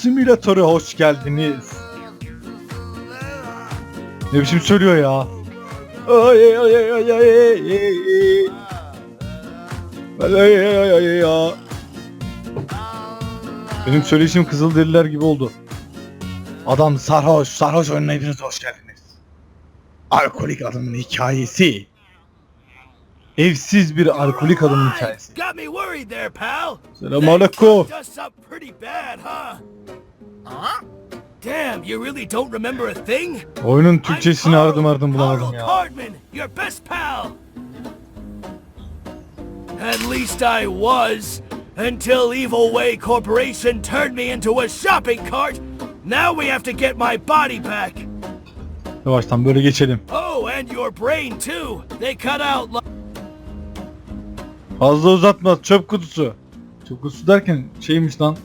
Simülatör'e hoş geldiniz. Ne biçim söylüyor ya? Benim söyleyişim Kızılderililer gibi oldu. Adam sarhoş, sarhoş hepiniz hoş geldiniz. Alkolik adamın hikayesi. Evsiz bir alkolik adamın hikayesi. Got me worried there, pal. Selamünaleyküm. That does something pretty bad, huh? Damn, you really don't remember a thing? Oyunun Türkçesini Carl- aradım aradım bulamadım ya. Cardman, your best pal. At least I was, until Evil Way Corporation turned me into a shopping cart. Now we have to get my body back. Yavaştan böyle geçelim. Oh, and your brain too. They cut out. Fazla uzatma çöp kutusu. Çöp kutusu derken şeymiş lan.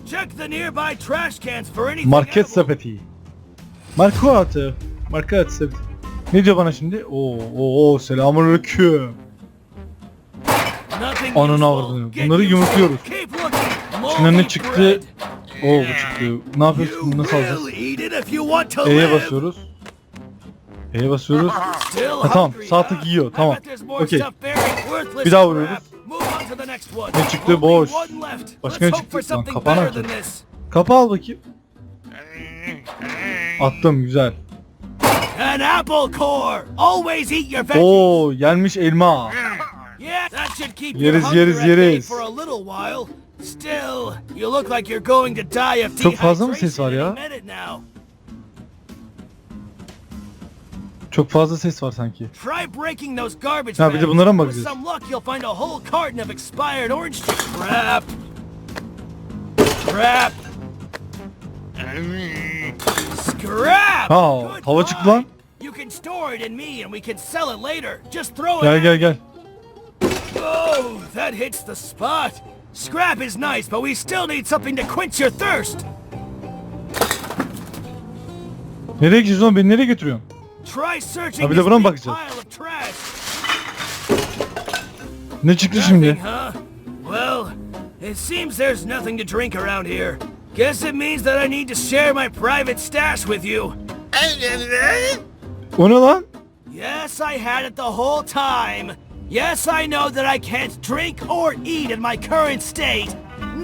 Market sepeti. Markuatı. Market sepeti. Ne diyor bana şimdi? Oo oo oo selamünaleyküm. Useful. avradını. Bunları looking. İçinden ne çıktı? Oo bu çıktı. Ne yapıyorsun? Bunu nasıl alacağız? E'ye basıyoruz. E'ye basıyoruz. Ha, tamam, tık yiyor, tamam. Okey. Bir daha vuruyoruz. Ne çıktı? Boş. Başka ne çıktı lan? Kapağını açalım. Kapı al bakayım. Attım güzel. An apple core. Always eat your veggies. Oo yenmiş elma. Yeriz, yeriz, yeriz. Still, you look like you're going to die of Çok fazla mı ses var ya? Çok fazla ses var sanki. Try breaking those garbage Ha, bir de bunlara mı With bakacağız? some luck, you'll find a whole carton of expired orange juice. Crap. Crap. Scrap. Ha, Good hava çıktı find. lan. You can store it in me and we can sell it later. Just throw it Gel gel gel. Oh, that hits the spot. Scrap is nice, but we still need something to quench your thirst. Nereye gidiyorsun oğlum? Beni nereye götürüyorsun? Ha, bir de buna mı bakacağız? Ne çıktı şimdi? Well, it seems there's nothing to drink around here. Guess it means that I need to share my private stash with you. O ne lan? Yes, I had it the whole time. Yes, I know that I can't drink or eat in my current state.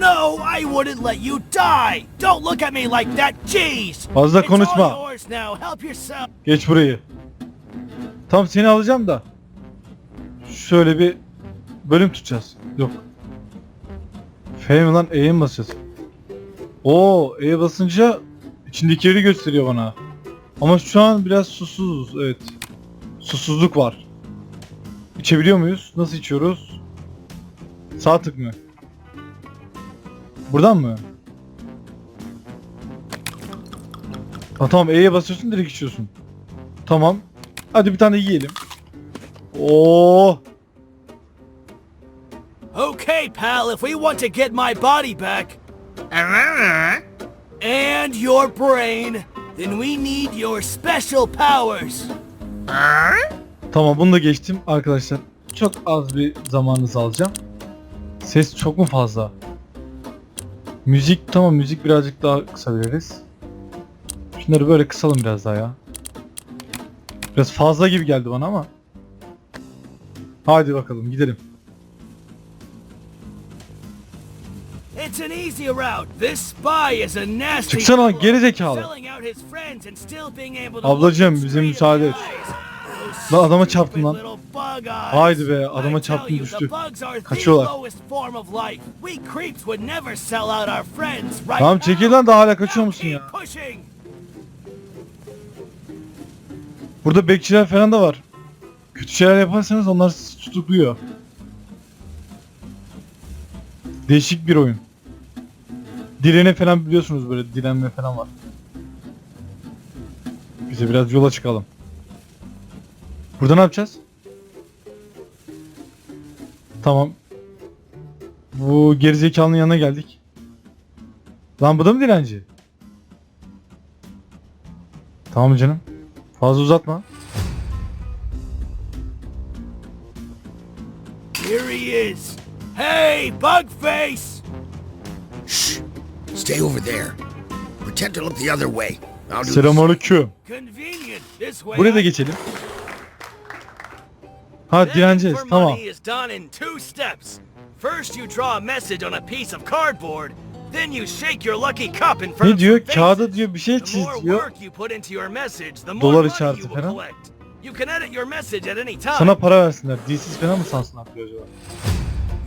No, I wouldn't let you die. Don't look at me like that. Jeez. Fazla konuşma. all yours now. Help yourself. Geç burayı. Tam seni alacağım da. Şöyle bir bölüm tutacağız. Yok. F mi lan? E'ye mi basacağız? Oo, E'ye basınca içindekileri gösteriyor bana. Ama şu an biraz susuzuz. Evet. Susuzluk var. İçebiliyor muyuz? Nasıl içiyoruz? Sağ tık mı? Buradan mı? Ha, tamam E'ye basıyorsun direkt içiyorsun. Tamam. Hadi bir tane yiyelim. Oo. Okay, pal, if we want to get my body back and your brain, then we need your special powers. Tamam bunu da geçtim arkadaşlar. Çok az bir zamanınızı alacağım. Ses çok mu fazla? Müzik tamam müzik birazcık daha kısabiliriz. Şunları böyle kısalım biraz daha ya. Biraz fazla gibi geldi bana ama. Hadi bakalım gidelim. It's an easy route. This spy is a nasty Çıksana geri zekalı. Ablacığım, bize müsaade et. Lan adama çarptım lan. Haydi be, adama çarptım, düştü. Kaçıyorlar. Tamam çekil lan daha hala kaçıyor musun ya? Burada bekçiler falan da var. Kötü şeyler yaparsanız onlar tutukluyor. Değişik bir oyun. Direne falan biliyorsunuz böyle direnme falan var. Bize biraz yola çıkalım. Burada ne yapacağız? Tamam. Bu gerizekalının yanına geldik. Lan bu da mı dilenci? Tamam canım. Fazla uzatma. Here he is. Hey, Bugface! Shh! Stay over there. Pretend to look the other way. I'll do the Selamünaleyküm. Convenient. This way. Buraya da geçelim. Ha direneceğiz tamam. is done in two steps. First you draw a message on a piece of cardboard, then you shake your lucky cup in front Ne of diyor? some Kağıda diyor bir şey The çiz more diyor. work you put into your message, the more Dolar money işareti you will falan. collect. You can edit your message at any time. Sana para versinler. Dilsiz falan mı sansınlar diyor acaba?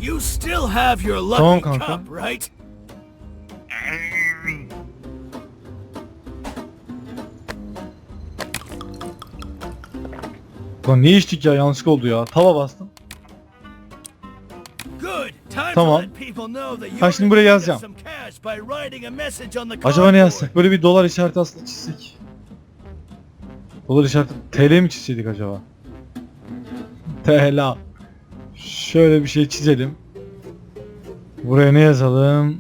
You still have your lucky Tamam kanka. cup, right? Lan ne içtik ya yanlışlık oldu ya. Tava bastım. Tamam. Ha, şimdi buraya yazacağım. Acaba ne yazsak? Böyle bir dolar işareti aslında çizsek. Dolar işareti TL mi çizseydik acaba? TL. Şöyle bir şey çizelim. Buraya ne yazalım?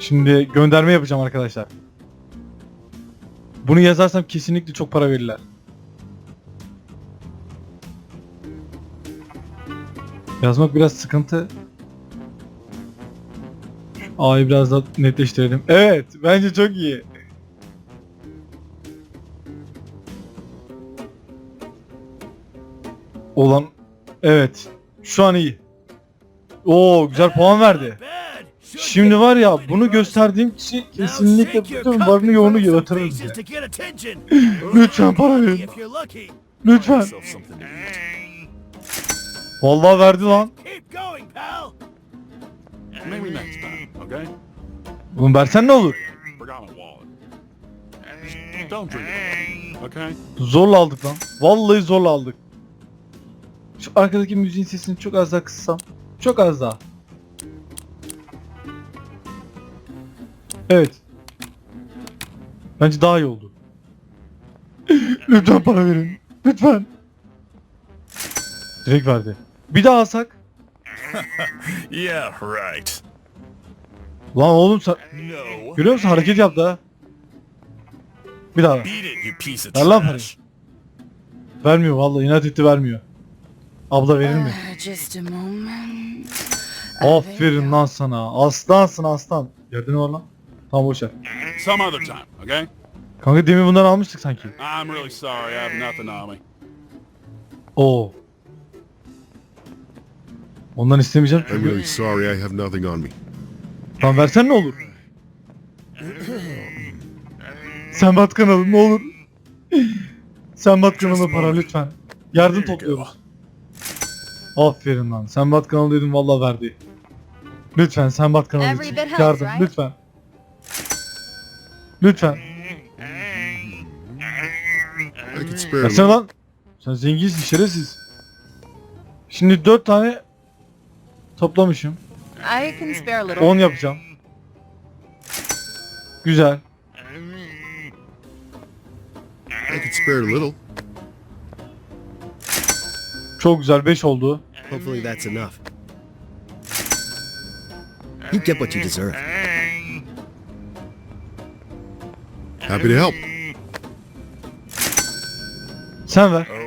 Şimdi gönderme yapacağım arkadaşlar. Bunu yazarsam kesinlikle çok para verirler. Yazmak biraz sıkıntı. Şu A'yı biraz daha netleştirelim. Evet, bence çok iyi. Olan evet. Şu an iyi. Oo güzel puan verdi. Şimdi var ya bunu gösterdiğim kişi kesinlikle bütün varını yoğunu yatırır bize. Lütfen para verin. Lütfen. Vallahi verdi lan. Keep going, pal. Maybe next time, okay? Bunu versen ne olur? Zorla aldık lan. Vallahi zorla aldık. Şu arkadaki müziğin sesini çok az daha kıssam. Çok az daha. Evet. Bence daha iyi oldu. Lütfen para verin. Lütfen. Direkt verdi. Bir daha alsak. Yeah, right. Lan oğlum sen... No. Görüyor musun hareket yaptı ha. Bir daha ver. Beat it, you piece of Ver lan trash. Vermiyor vallahi inat etti vermiyor. Abla verir mi? Uh, just a moment. Aferin lan sana. Aslansın aslan. Yerde ne var lan? Tamam boş ver. Some other time, okay? Kanka demin bundan almıştık sanki. I'm really sorry, I have nothing on me. Oo. Ondan istemeyeceğim I'm really sorry I have nothing on me. Tamam versen ne olur? Sen bat kanalı ne olur. Sen bat kanalı para lütfen. Yardım topluyoruz. Aferin lan. Sen bat kanalı dedim vallahi verdi. Lütfen sen bat kanalı için. Yardım lütfen. Lütfen. Versene lan. Sen zenginsin şerefsiz. Şimdi 4 tane toplamışım. I can spare a little. 10 yapacağım. Güzel. I could spare a little. Çok güzel 5 oldu. Hopefully that's enough. You get what you deserve. Happy to help. Sen ver.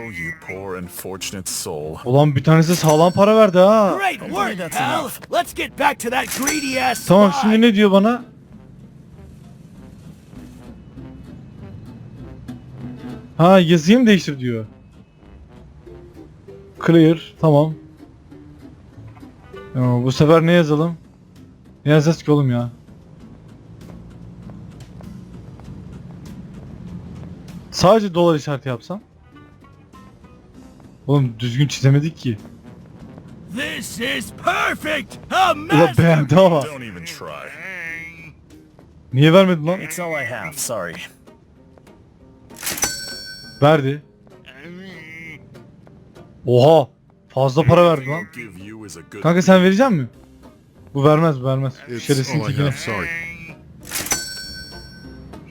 Unfortunate soul. Ulan bir tanesi sağlam para verdi ha. Great work, pal. Let's get back to that greedy ass Tamam şimdi ne diyor bana? Ha yazıyı mı değiştir diyor. Clear tamam. Ya, bu sefer ne yazalım? Ne yazacağız ki oğlum ya? Sadece dolar işareti yapsam. Oğlum düzgün çizemedik ki. This is perfect. A Ulan beğendi ama. Don't even try. Niye vermedin lan? It's all I have, sorry. Verdi. Oha! Fazla para verdi lan. Kanka sen verecek misin? Bu vermez, bu vermez. I tekine. sorry.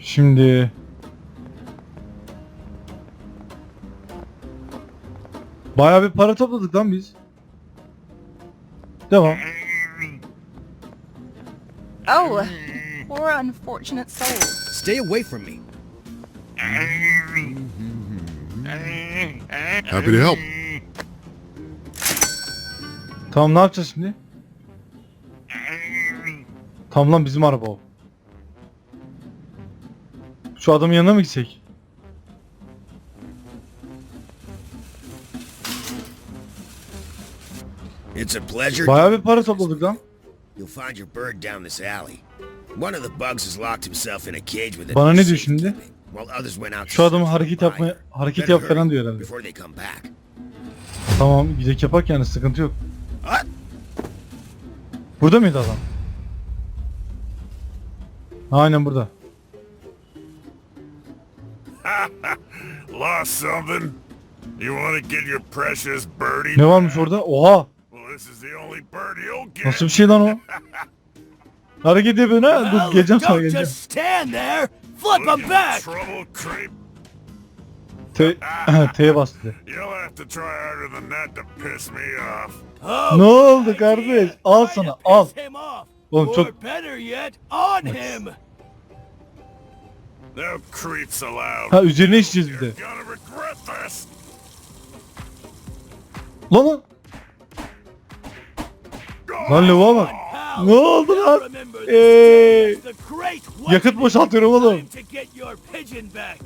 Şimdi... Bayağı bir para topladık lan biz. Devam. Oh, poor unfortunate soul. Stay away from me. Happy to help. Tamam ne yapacağız şimdi? Tamam lan bizim araba o. Şu adamın yanına mı gitsek? It's a pleasure. Bayağı bir para topladık lan. You'll find your bird down this alley. One of the bugs has locked himself in a cage with it. Bana ne diyor şimdi? While others went out to Şu adamı hareket buyer. hareket yap falan diyor herhalde. Before they come back. Tamam gidek yapak yani sıkıntı yok. What? Burada mıydı adam? Aynen burada. Lost something? You want to get your precious birdie? Ne varmış orada? Oha! Nasıl bir şey lan o? Hareket yapıyor ha? Dur geleceğim sana geleceğim. T T'ye bastı. Ne oldu kardeş? Al sana al. Oğlum çok-. Ha üzerine içeceğiz bir de. Lan lan. Lan lavuğa bak. Ne oldu lan? great Yakıt boşaltıyorum oğlum. time to get your pigeon back.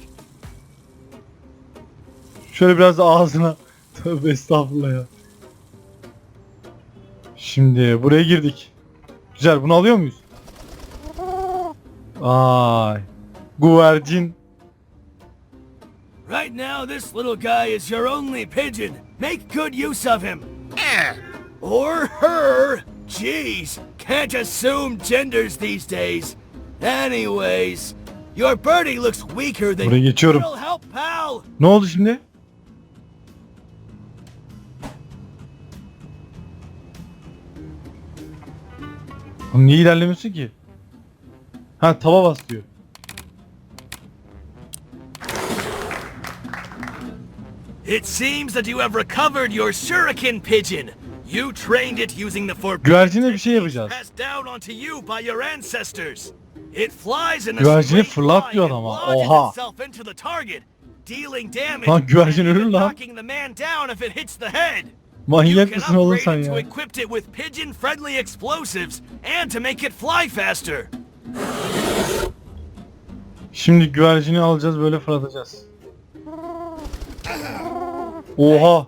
Şöyle biraz da ağzına. Tövbe estağfurullah ya. Şimdi buraya girdik. Güzel bunu alıyor muyuz? Ay. Güvercin. Right now, this little guy is your only pigeon. Make good use of him. Or her. Jeez, can't assume genders these days. Anyways, your birdie looks weaker than Buraya geçiyorum. It'll help, pal. Ne oldu şimdi? Oğlum niye ilerlemiyorsun ki? Ha tava bas diyor. It seems that you have recovered your shuriken pigeon. You trained it using the forbidden Güvercine bir şey yapacağız. passed down onto you by your ancestors. It flies in a Güvercini straight fırlat line diyor and ama, lodges oha. itself into the target, dealing damage Lan güvercin ölür lan. knocking the man down if it hits the head. You Manyak mısın oğlum sen ya? equip it with pigeon-friendly explosives and to make it fly faster. Şimdi güvercini alacağız böyle fırlatacağız. Oha!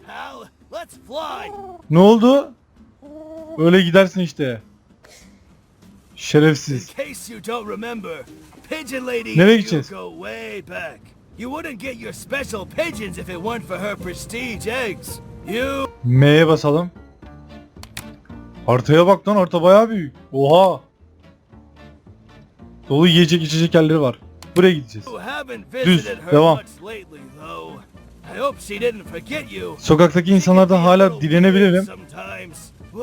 Ne oldu? Öyle gidersin işte. Şerefsiz. Nereye gideceğiz? M'ye basalım. Haritaya bak lan harita bayağı büyük. Oha. Dolu yiyecek içecek yerleri var. Buraya gideceğiz. Düz, devam. Sokaktaki insanlardan hala dilenebilirim.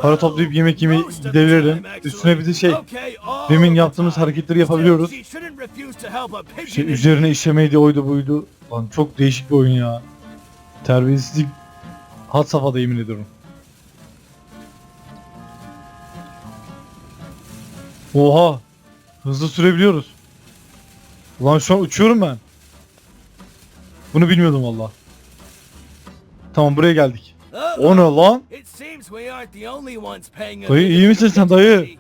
Para toplayıp yemek yemeye gidebilirim. Üstüne bir de şey, demin yaptığımız hareketleri yapabiliyoruz. Şey üzerine işemeydi oydu buydu. Lan çok değişik bir oyun ya. Terbiyesizlik had safhada yemin ediyorum. Oha! Hızlı sürebiliyoruz. Ulan şu an uçuyorum ben. Bunu bilmiyordum valla. Tamam buraya geldik. O ne lan? Dayı, iyi misin sen, dayı? Lady.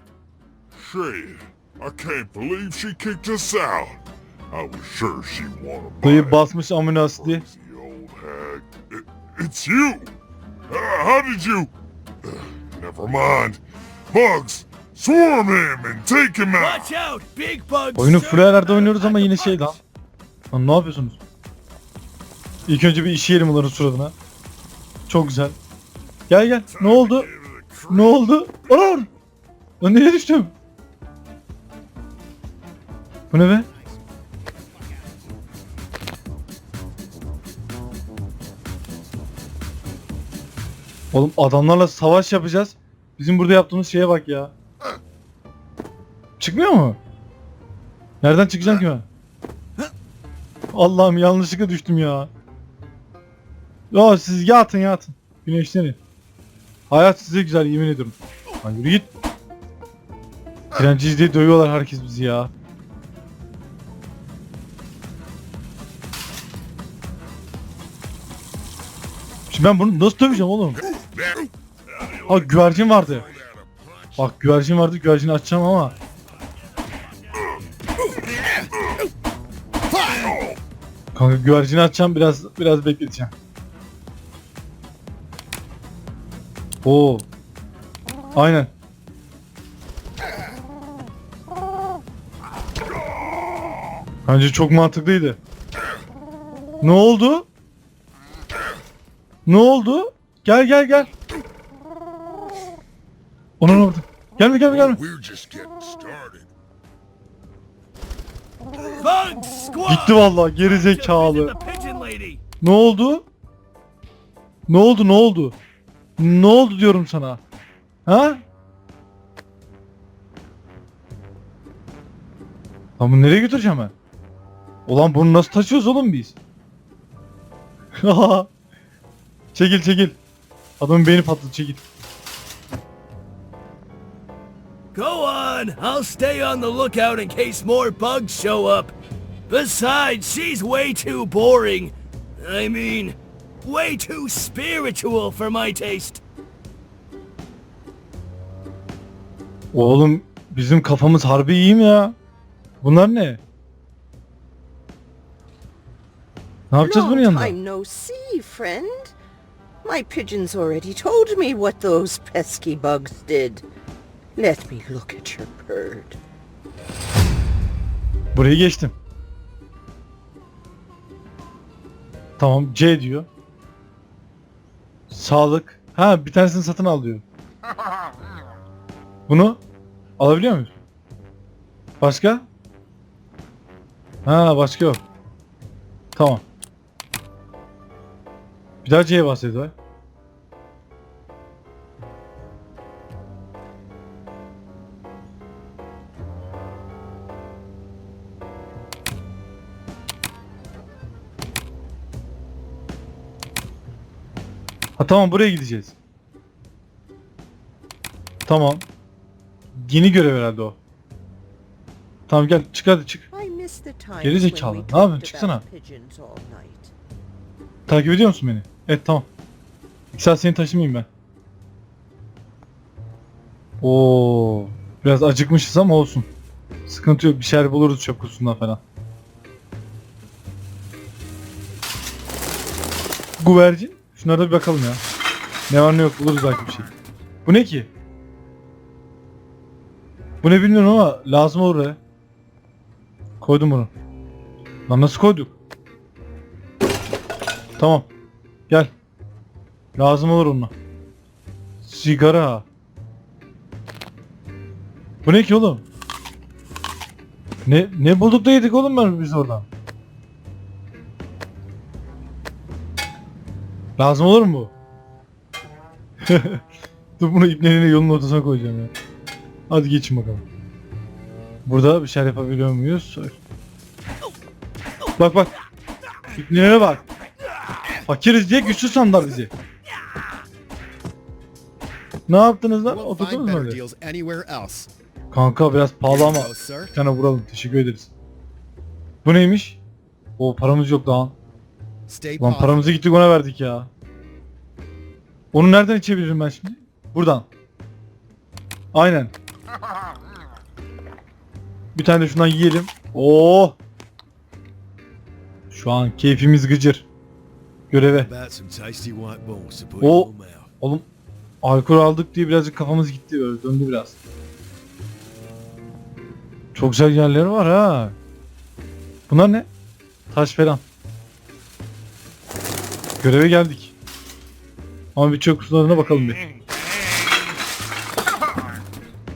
She, I can't believe she kicked us out. I was sure she wanted Dayı basmış amino asidi. The old hag. It, it's you. Uh, how did you? Uh, never mind. Bugs, swarm him and take him out. Watch out, big bugs. Oyunu ayarlarda oynuyoruz ama yine şey lan. Lan ne yapıyorsunuz? İlk önce bir işeyelim onların suratına. Çok güzel. Gel gel. Ne oldu? Ne oldu? Lan nereye düştüm? Bu ne be? Oğlum adamlarla savaş yapacağız. Bizim burada yaptığımız şeye bak ya. Çıkmıyor mu? Nereden çıkacağım ki ben? Allah'ım yanlışlıkla düştüm ya. Ya siz yatın yatın. Güneşlenin. Hayat size güzel yemin ediyorum. Lan yürü git. Direnciyiz diye dövüyorlar herkes bizi ya. Şimdi ben bunu nasıl döveceğim oğlum? Ha güvercin vardı. Bak güvercin vardı güvercini açacağım ama. Kanka güvercini açacağım biraz biraz bekleteceğim. Oo. Aynen. Bence çok mantıklıydı. Ne oldu? Ne oldu? Gel gel gel. Onun orada. Gelme gelme gelme. Squad! Gitti vallahi geri zekalı. Ne oldu? Ne oldu ne oldu? Ne oldu diyorum sana? Ha? Lan bunu nereye götüreceğim ben? Ulan bunu nasıl taşıyoruz oğlum biz? çekil çekil. Adamın beyni patladı çekil. Go on, I'll stay on the lookout in case more bugs show up. Besides, she's way too boring. I mean, way too spiritual for my taste. Oğlum bizim kafamız harbi iyi mi ya? Bunlar ne? Ne yapacağız bunun Long yanında? time no see, friend. My pigeons already told me what those pesky bugs did. Let me look at your bird. Burayı geçtim. Tamam C diyor. Sağlık. Ha bir tanesini satın al diyor. Bunu alabiliyor muyuz? Başka? Ha başka yok. Tamam. Bir daha C'ye bahsediyor. Ha tamam buraya gideceğiz. Tamam. Yeni görev herhalde o. Tamam gel çık hadi çık. Geri zekalı, ne yapıyorsun? Çıksana. Takip ediyor musun beni? Evet tamam. İki saat seni taşımayayım ben. Oo, biraz acıkmışız ama olsun. Sıkıntı yok. Bir şeyler buluruz çöp kutusundan falan. Güvercin. Şunlara bir bakalım ya. Ne var ne yok buluruz belki bir şey. Bu ne ki? Bu ne bilmiyorum ama lazım olur ya. Koydum bunu. Lan nasıl koyduk? Tamam. Gel. Lazım olur onunla. Sigara. Bu ne ki oğlum? Ne ne bulduk da yedik oğlum ben biz oradan? Lazım olur mu? Dur bunu ipnenin yolun ortasına koyacağım ya. Hadi geçin bakalım. Burada bir şeyler yapabiliyor muyuz? Bak bak. İpnelere bak. Fakiriz diye güçlü sandılar bizi. Ne yaptınız lan? Oturdunuz mu öyle? Kanka biraz pahalı ama bir tane vuralım. Teşekkür ederiz. Bu neymiş? O paramız yok daha. Lan paramızı gittik ona verdik ya. Onu nereden içebilirim ben şimdi? Buradan. Aynen. Bir tane de şundan yiyelim. Oo. Şu an keyfimiz gıcır. Göreve. Mouth. Oğlum alkol aldık diye birazcık kafamız gitti böyle döndü biraz. Çok güzel yerleri var ha. Bunlar ne? Taş falan. Göreve geldik. Ama bir çöp kutularına bakalım bir.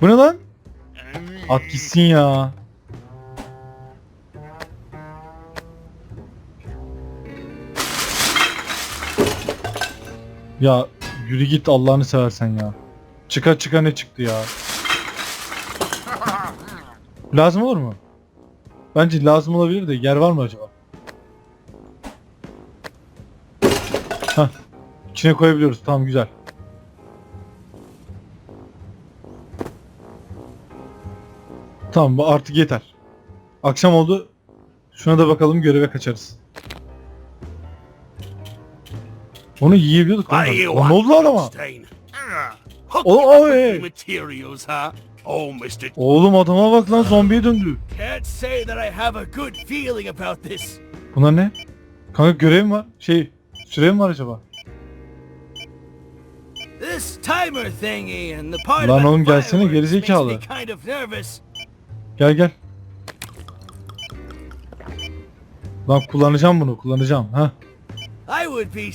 Bu ne lan? At gitsin ya. Ya yürü git Allah'ını seversen ya. Çıka çıka ne çıktı ya. Lazım olur mu? Bence lazım olabilir de yer var mı acaba? İçine koyabiliyoruz. Tamam güzel. Tamam bu artık yeter. Akşam oldu. Şuna da bakalım göreve kaçarız. Onu yiyebiliyorduk. Lan. Ne oldu lan ama? Hey. materials, huh? Oh. Oğlum adama bak lan zombiye döndü. Bunlar ne? Kanka görev mi var? Şey süre mi var acaba? This timer thingy and the part Lan oğlum gelsene, gerizekalı. Gel gel. Lan kullanacağım bunu kullanacağım. ha.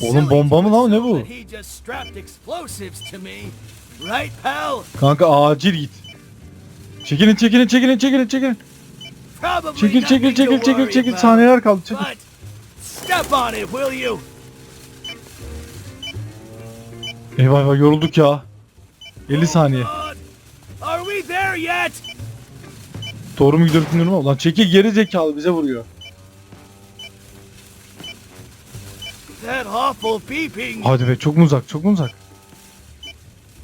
Oğlum bomba mı lan, ne bu? Kanka acil git. Çekilin çekilin çekilin çekilin çekilin. Çekil çekil çekil çekil çekil saniyeler kaldı çekil. Eyvah eyvah yorulduk ya. 50 saniye. God. Are we there yet? Doğru mu gidiyoruz bilmiyorum ama. Lan çekil geri zekalı bize vuruyor. Hadi be çok mu uzak çok mu uzak.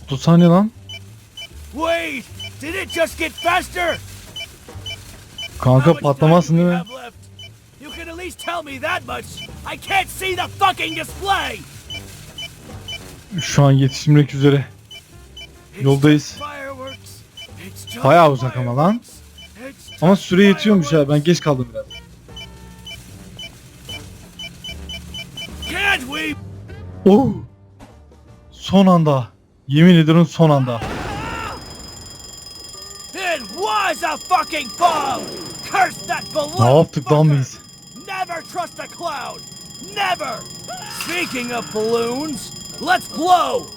30 saniye lan. Wait, did it just get faster? Kanka patlamazsın değil mi? You can at least tell me that much. I can't see the fucking display. Şu an yetişmek üzere. Yoldayız. Bayağı uzak ama lan. Ama süre yetiyormuş ha ben geç kaldım biraz. Oh! Son anda. Yemin ediyorum son anda. Ne yaptık lan biz? Never trust a cloud. Never. Speaking of balloons, let's blow.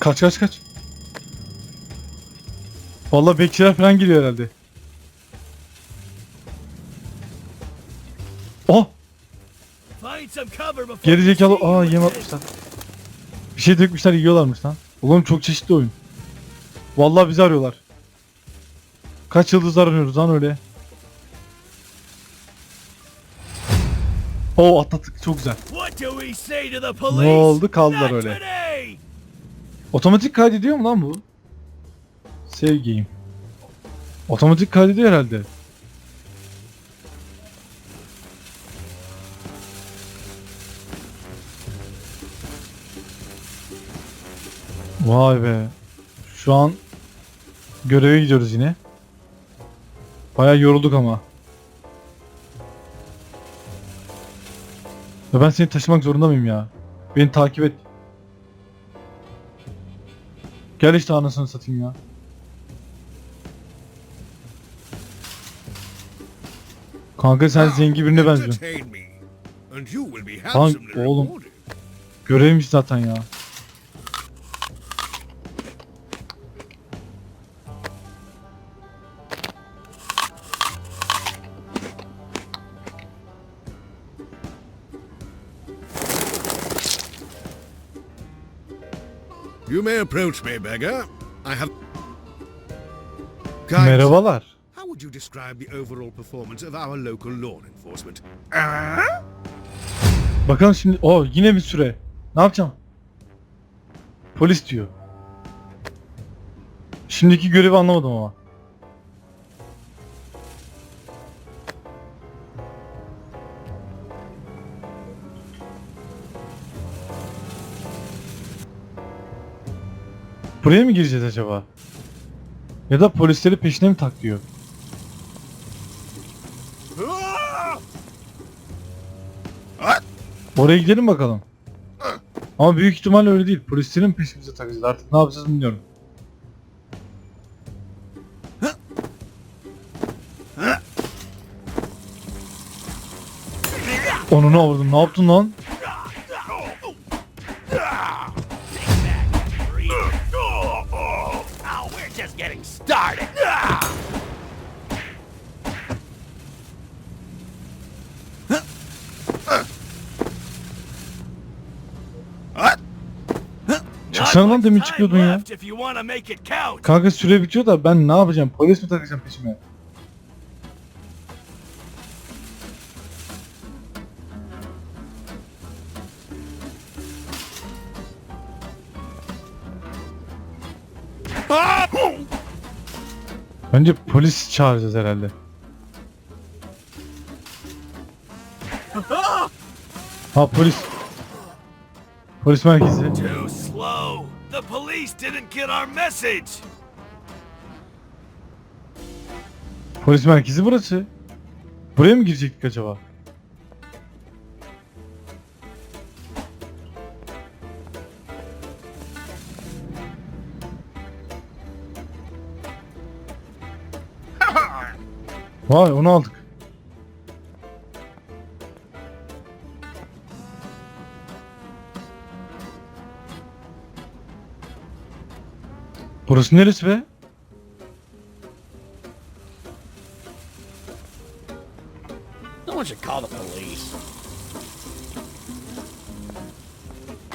Kaç kaç kaç. Vallahi bekçiler falan geliyor herhalde. Oh! Geri zekalı. Aa yem atmışlar. Bir şey dökmüşler yiyorlarmış lan. Oğlum çok çeşitli oyun. Vallahi bizi arıyorlar. Kaç yıldız aranıyoruz lan öyle. Oo atlattık çok güzel. Police? oldu? Kaldılar öyle. Otomatik kaydediyor mu lan bu? Save game. Otomatik kaydediyor herhalde. Vay be. Şu an göreve gidiyoruz yine. Bayağı yorulduk ama. Ya ben seni taşımak zorunda mıyım ya? Beni takip et. Gel işte anasını satayım ya. Kanka sen zengi birine benziyorsun. Lan oğlum. Görevmiş zaten ya. You may approach me, beggar. I have. Guys, Merhabalar. How would you describe the overall performance of our local law enforcement? Bakalım şimdi. O yine bir süre. Ne yapacağım? Polis diyor. Şimdiki görevi anlamadım ama. Buraya mı gireceğiz acaba? Ya da polisleri peşine mi taklıyor? Oraya gidelim bakalım. Ama büyük ihtimalle öyle değil. Polislerin peşimize takacağız. Artık ne yapacağız bilmiyorum. Onu ne vurdun? Ne yaptın lan? Lan demin çıkıyordun ya. Kanka süre bitiyor da ben ne yapacağım? Polis mi takacağım peşime? Bence polis çağıracağız herhalde. Ha polis. Polis merkezi. Didn't get our message. Polis merkezi burası. Buraya mı girecektik acaba? Vay onu aldık. Burası neresi be? No one should call the police.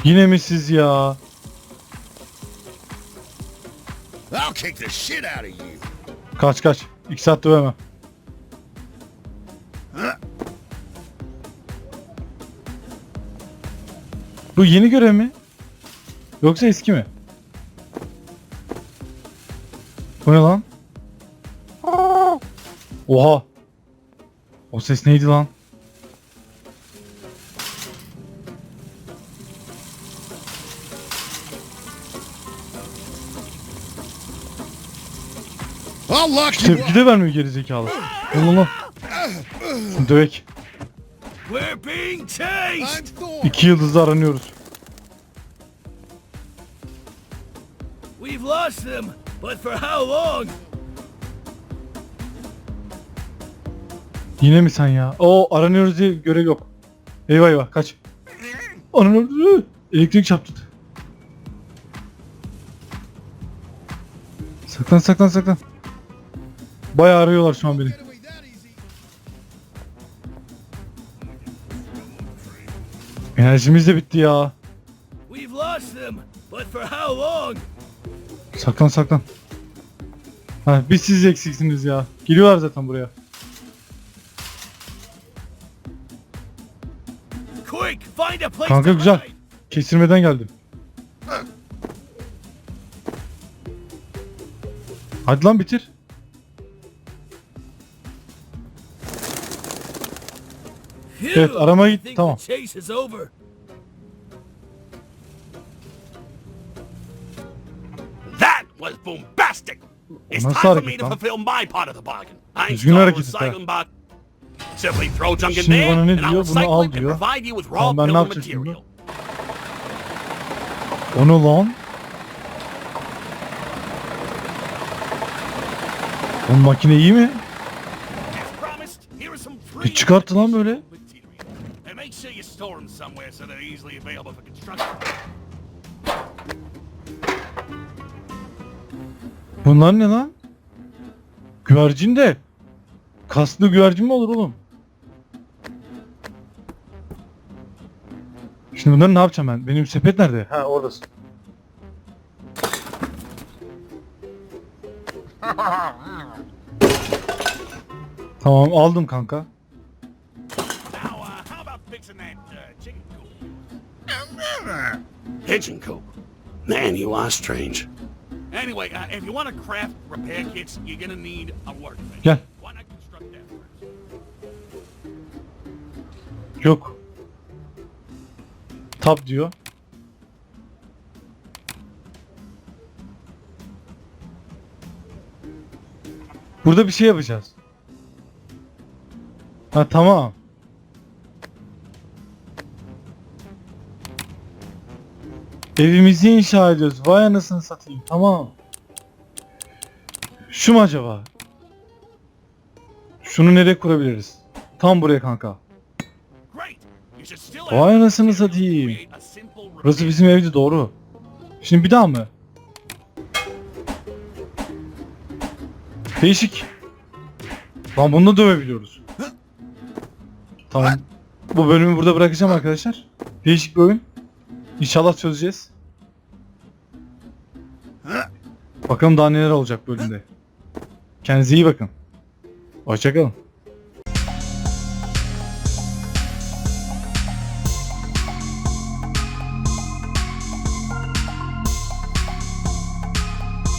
Yine mi siz ya? I'll kick the shit out of you. Kaç kaç. İki saat dövemem. Bu yeni görev mi? Yoksa eski mi? Bu ne lan? Oha. O ses neydi lan? You Tepki de vermiyor gerizekalı. Lan lan. Şunu Dövek. İki yıldızda aranıyoruz. We've lost them, but for how long? Yine mi sen ya? Oo aranıyoruz diye görev yok. Eyvah eyvah kaç. Aranıyoruz. Elektrik çarptı. Saklan saklan saklan. Bayağı arıyorlar şu an beni. Enerjimiz de bitti ya. We've lost them, but for how long? Saklan saklan. Ha, biz siz eksiksiniz ya. Geliyorlar zaten buraya. Kanka güzel. hide. Kestirmeden geldim. Hadi lan bitir. Evet, arama git- tamam. Bombastic. It's time for me to fulfill my part of the bargain. I Düzgün install a hareket et ha. recycling box. Simply throw junk in Şimdi there, bana ne and I'll diyor? Bunu recycle al it and diyor. provide you with raw Tamam, ben ne building yapacağım şimdi? material. O ne lan? Bu makine iyi mi? As promised, here are some free Bir çıkarttı lan böyle. material. And make sure you store them somewhere so they're easily available for construction. Bunlar ne lan? Güvercin de. Kaslı güvercin mi olur oğlum? Şimdi bunları ne yapacağım ben? Benim sepet nerede? Ha oradasın. Tamam aldım kanka. Pigeon coop. Man, you are strange. Anyway, uh, if you want to craft repair kits, you're gonna need a workbench. Gel. Why not construct that first? Yok. Tab diyor. Burada bir şey yapacağız. Ha tamam. Evimizi inşa ediyoruz. Vay anasını satayım. Tamam. Şu mu acaba? Şunu nereye kurabiliriz? Tam buraya kanka. Vay anasını satayım. Burası bizim evdi doğru. Şimdi bir daha mı? Değişik. Lan bunu da dövebiliyoruz. Tamam. Bu bölümü burada bırakacağım arkadaşlar. Değişik bir oyun. İnşallah çözeceğiz. Bakalım daha neler olacak bölümde. Kendinize iyi bakın. Hoşçakalın.